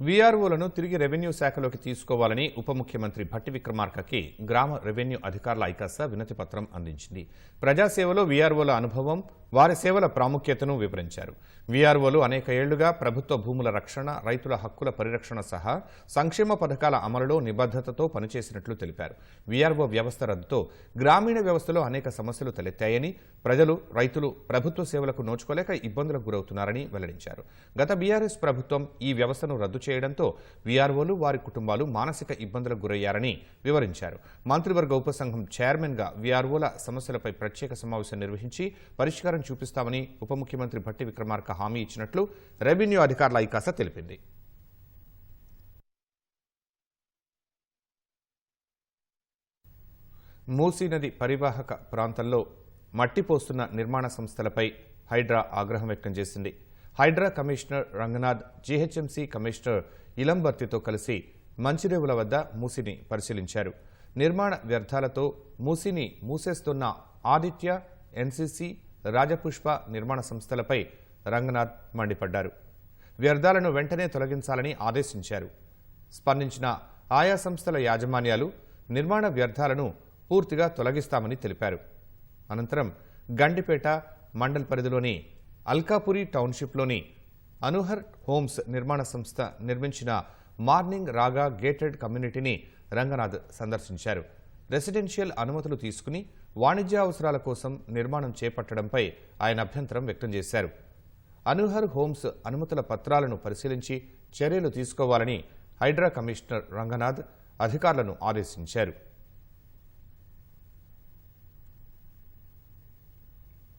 వీఆర్ఓలను తిరిగి రెవెన్యూ శాఖలోకి తీసుకోవాలని ఉప ముఖ్యమంత్రి భట్టి విక్రమార్కకి గ్రామ రెవెన్యూ అధికారుల ఐకాస వినతి పత్రం అందించింది. ప్రజాసేవలో వీఆర్ఓల అనుభవం వారి సేవల ప్రాముఖ్యతను వివరించారు. వీఆర్ఓలు అనేక ఏళ్ళుగా ప్రభుత్వ భూముల రక్షణ రైతుల హక్కుల పరిరక్షణ సహా సంక్షేమ పథకాల అమలులో నిబద్ధతతో పనిచేసినట్లు తెలిపారు. వీఆర్ఓ వ్యవస్థ రద్దుతో గ్రామీణ వ్యవస్థలో అనేక సమస్యలు తలెత్తాయని ప్రజలు రైతులు ప్రభుత్వ సేవలకు నోచుకోలేక ఇబ్బందులకు గురవుతున్నారని వెల్లడించారు. గత బీఆర్ఎస్ ప్రభుత్వం ఈ వ్యవస్థను రద్దు చేయడంతో వీఆర్ఓలు వారి కుటుంబాలు మానసిక ఇబ్బందులకు గురయ్యారని వివరించారు. మంత్రివర్గ ఉపసంఘం చైర్మన్గా వీఆర్ఓల సమస్యలపై ప్రత్యేక సమావేశం నిర్వహించి పరిష్కారం చూపిస్తామని ఉప ముఖ్యమంత్రి భట్టి విక్రమార్క హామీ ఇచ్చినట్లు రెవెన్యూ అధికారుల ఐకాస తెలిపింది. మూసీ నది పరివాహక ప్రాంతంలో మట్టి పోస్తున్న నిర్మాణ సంస్థలపై హైడ్రా ఆగ్రహం వ్యక్తం చేసింది. Hydraa commissioner Ranganath GHMC commissioner ఇలంబర్తితో కలిసి మంచిరేవుల వద్ద మూసిని పరిశీలించారు. నిర్మాణ వ్యర్థాలతో మూసిని మూసేస్తున్న ఆదిత్య ఎన్సీసీ రాజపుష్ప నిర్మాణ సంస్థలపై రంగనాథ్ మండిపడ్డారు. వ్యర్థాలను వెంటనే తొలగించాలని ఆదేశించారు. స్పందించిన ఆయా సంస్థల యాజమాన్యాలు నిర్మాణ వ్యర్థాలను పూర్తిగా తొలగిస్తామని తెలిపారు. అనంతరం గండిపేట మండల్ పరిధిలోని అల్కాపురి టౌన్షిప్లోని అనుహర్ హోమ్స్ నిర్మాణ సంస్థ నిర్మించిన మార్నింగ్ రాగా గేటెడ్ కమ్యూనిటీని రంగనాథ్ సందర్శించారు. రెసిడెన్షియల్ అనుమతులు తీసుకుని వాణిజ్య అవసరాల కోసం నిర్మాణం చేపట్టడంపై ఆయన అభ్యంతరం వ్యక్తం చేశారు. అనుహర్ హోమ్స్ అనుమతుల పత్రాలను పరిశీలించి చర్యలు తీసుకోవాలని హైడ్రా కమిషనర్ రంగనాథ్ అధికారులను ఆదేశించారు.